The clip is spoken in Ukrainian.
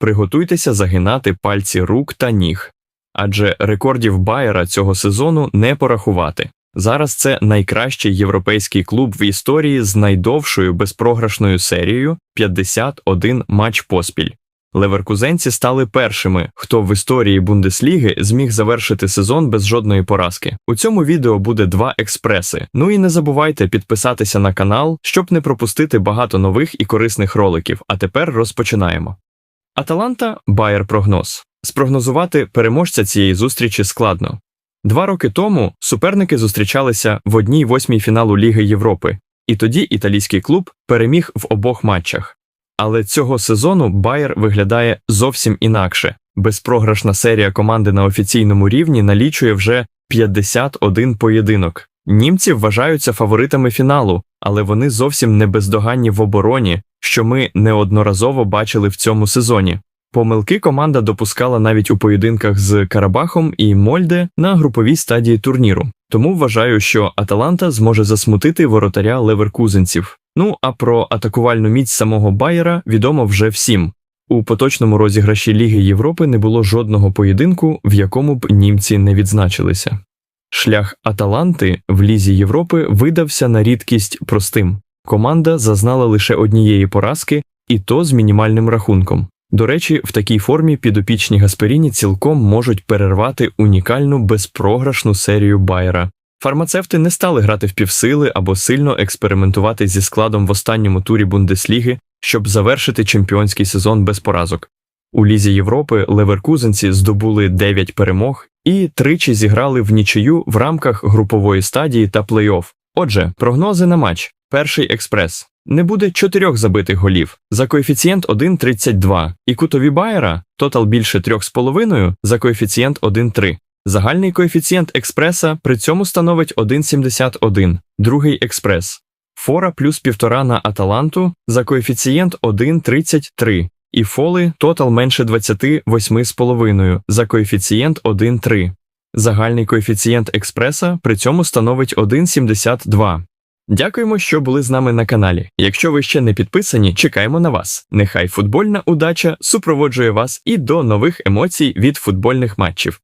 приготуйтеся загинати пальці рук та ніг. Адже рекордів Байера цього сезону не порахувати. Зараз це найкращий європейський клуб в історії з найдовшою безпрограшною серією 51 матч поспіль. Леверкузенці стали першими, хто в історії Бундесліги зміг завершити сезон без жодної поразки. У цьому відео буде два експреси. Ну і не забувайте підписатися на канал, щоб не пропустити багато нових і корисних роликів. А тепер розпочинаємо. Аталанта Байер прогноз. Спрогнозувати переможця цієї зустрічі складно. Два роки тому суперники зустрічалися в одній восьмій фіналу Ліги Європи, і тоді італійський клуб переміг в обох матчах. Але цього сезону Байер виглядає зовсім інакше. Безпрограшна серія команди на офіційному рівні налічує вже 51 поєдинок. Німці вважаються фаворитами фіналу, але вони зовсім не бездоганні в обороні, що ми неодноразово бачили в цьому сезоні. Помилки команда допускала навіть у поєдинках з Карабахом і Мольде на груповій стадії турніру. Тому вважаю, що Аталанта зможе засмутити воротаря леверкузенців. Ну а про атакувальну міць самого Байера відомо вже всім. У поточному розіграші Ліги Європи не було жодного поєдинку, в якому б німці не відзначилися. Шлях Аталанти в Лізі Європи видався на рідкість простим. Команда зазнала лише однієї поразки, і то з мінімальним рахунком. До речі, в такій формі підопічні Гасперіні цілком можуть перервати унікальну безпрограшну серію Байера. Фармацевти не стали грати в півсили або сильно експериментувати зі складом в останньому турі Бундесліги, щоб завершити чемпіонський сезон без поразок. У Лізі Європи леверкузенці здобули 9 перемог і тричі зіграли в нічию в рамках групової стадії та плей-офф. Отже, прогнози на матч. Перший експрес. Не буде чотирьох забитих голів за коефіцієнт 1,32 і кутові Байера тотал більше 3,5 за коефіцієнт 1,3. Загальний коефіцієнт експреса при цьому становить 1,71. Другий експрес. Фора плюс 1,5 на Аталанту за коефіцієнт 1,33. І фоли тотал менше 28,5 за коефіцієнт 1,3. Загальний коефіцієнт експреса при цьому становить 1,72. Дякуємо, що були з нами на каналі. Якщо ви ще не підписані, чекаємо на вас. Нехай футбольна удача супроводжує вас і до нових емоцій від футбольних матчів.